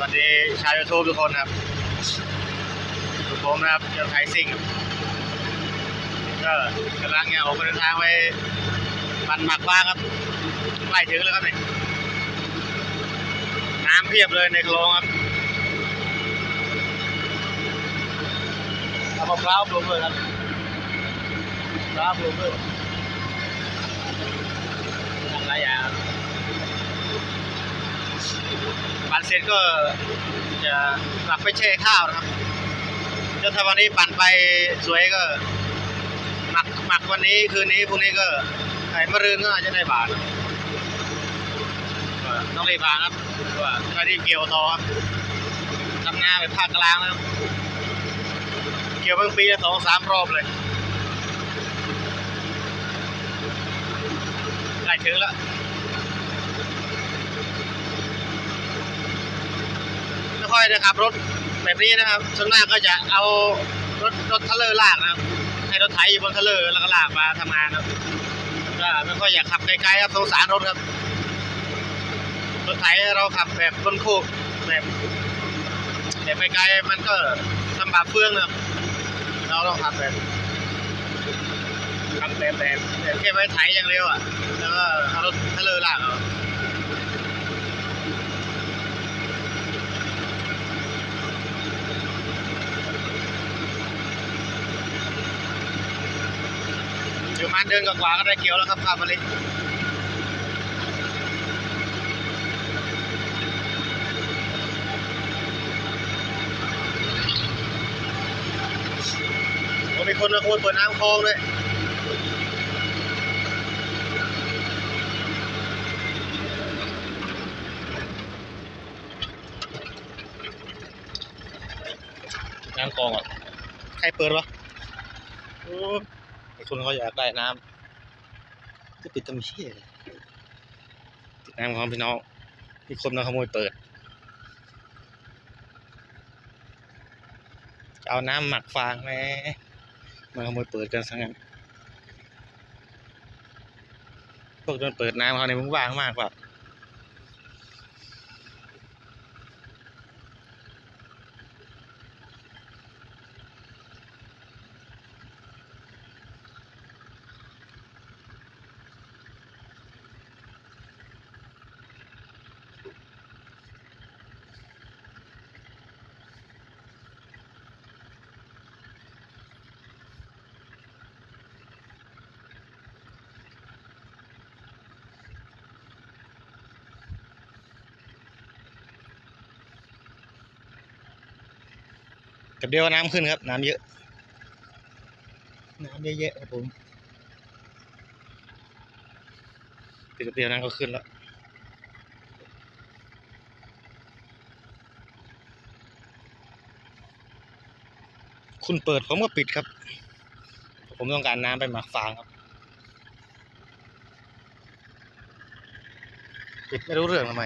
วัสดีชาวยูทูบทุกคนครับผมนะครับเจ้าไทยซิ่งก็กำลังเนี่ยออกเดินทางไปปั่นหมากฟ้างครับใกล้ถึงแล้วครับนี่น้ำเพียบเลยในคลองครับเอามะพร้าวปลูกเลยครับมะพร้าวปลูกเลยทำหลายอย่างครับ ปั่นเสร็จก็จะกลับไปแช่ข้าวนะครับก็ถ้าวันนี้ปั่นไปสวยก็หมักหมักวันนี้คืนนี้พรุ่งนี้ก็ไอ้มะรืนก็อาจจะได้บาทต้องรีบมาครับว่าก็รีบเกี่ยวต่อครับทำนาไปภาคกลางแล้วเกี่ยวเพิ่งปีละสองสามรอบเลยใกล้ถึงแล้ว ไม่ ค่อยนะครับ รถแบบนี้นะครับส่วนมากก็จะเอารถรถทรลเลอร์ลากนะครับ ให้รถไถอยู่บนทรลเลอร์แล้วก็ลากมาทำงานครับก็ไม่ค่อยอยากขับไกลๆครับสงสารรถครับ รถไถเราขับแบบบนโคกแบบแบบไกลๆมันก็ลำบากเฟืองนะครับเราต้องขับแบบขับแบบแบบแบบแค่ไว้ไถอย่างเร็วอะแล้วก็เอารถทรลเลอร์ลากเอา อยู่ประมาณเดือนกว่าๆก็ได้เกี่ยวแล้วครับข้าวมะลิโอ้มีคนมาขโมยเปิดน้ำคลองด้วยน้ำคลองอะ ใครเปิดวะโอ้ไอ้ คนเขาอยากได้น้ำก็ปิดตำเชี่ยเยปิดน้ำของพี่น้องมีคนมาขโมยเปิดจะเอาน้ำหมักฟางแหม่มาขโมยเปิดกันซะงั้นพวกโดนเปิดน้ำเขาในมึงว่างมากกว่า กับเดียวน้ำขึ้นครับ น้ำเยอะ น้ำเยอะๆครับผมติดกับเดียวน้ำก็ขึ้นแล้วคุณเปิดผมก็ปิดครับ ผมต้องการน้ำไปหมักฟางครับ ปิดไม่รู้เรื่องทำไม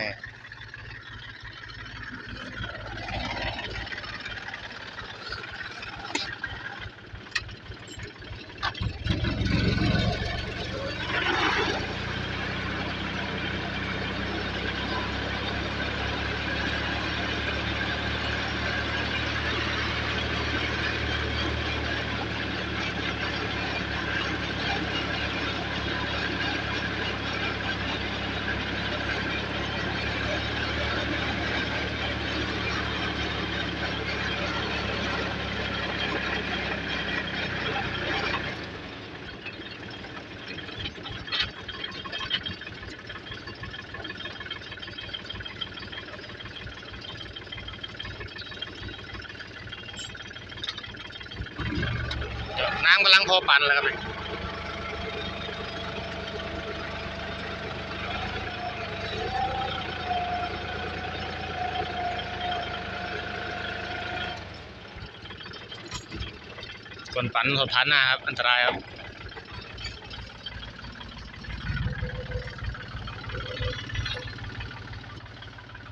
กำลังพอปั่นแล้วครับคนปั่นสถานหน้าครับ อันตรายครับ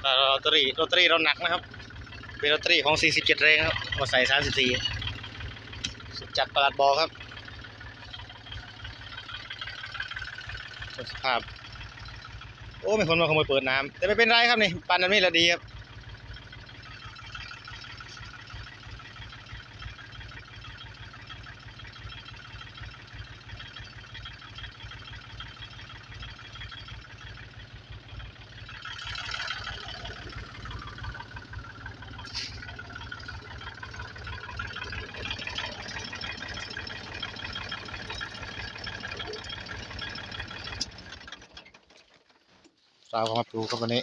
ลอตเตอรี่ลอตเตอรี่เราหนักนะครับ เป็นลอตเตอรี่ของ 47 เรงครับมาใส่ 34 สุดจัดประหลัดบอครับสภาพ โอ้มีคนมาขโมยเปิดน้ำแต่ไม่เป็นไรครับนี่ปันน้ำนี่ละดีครับ เรามาปลูกครับวันนี้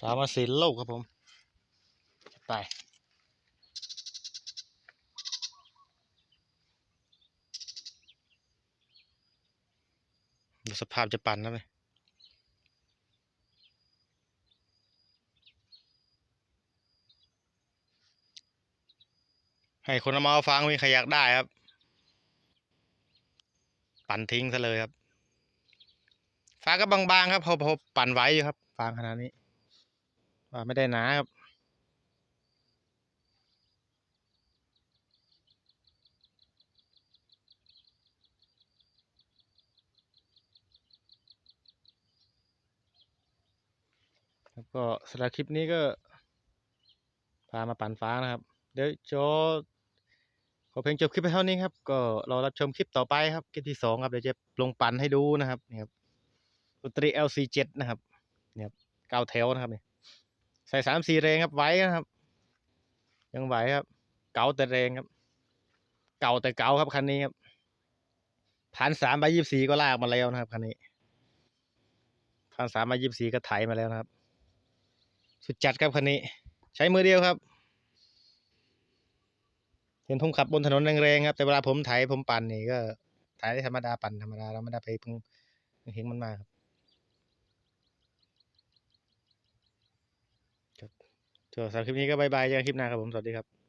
สามาสินโลกครับผม ไป ดูสภาพจะปั่นแล้วไหมให้คนอามาเอาฟังมีใครอยากได้ครับ ปั่นทิ้งซะเลยครับฟ้าก็บางๆครับพอพอปั่นไว้อยู่ครับฟางขนาดนี้ว่าไม่ได้หนาครับ ก็สำหรับคลิปนี้ก็พามาปั่นฟ้านะครับ เดี๋ยวโจขอเพลงจบคลิปไปเท่านี้ครับ ก็รอรับชมคลิปต่อไปครับคลิปที่สองครับเดี๋ยวจะลงปั่นให้ดูนะครับนี่ครับอุตรี LC7 นะครับเนี่ยครับเก้าแถวนะครับเนี่ยใส่สามสี่แรงครับไหวนะครับ ยังไหวครับ เก่าแต่แรงครับ เก่าแต่เก่าครับคันนี้ครับพันสามใบยี่สี่ก็ลากมาแล้วนะครับคันนี้พันสามใบยี่สี่ก็ไถมาแล้วนะครับ สุดจัดครับคันนี้ ใช้มือเดียวครับ เห็นผมขับบนถนนแรงๆครับ แต่เวลาผมไถผมปั่นนี่ก็ไถธรรมดาปั่นธรรมดาเราไม่ได้ไปเพิ่งเห็นมันมาครับครับสำหรับคลิปนี้ก็บายบายเจอกันคลิปหน้าครับผม สวัสดีครับ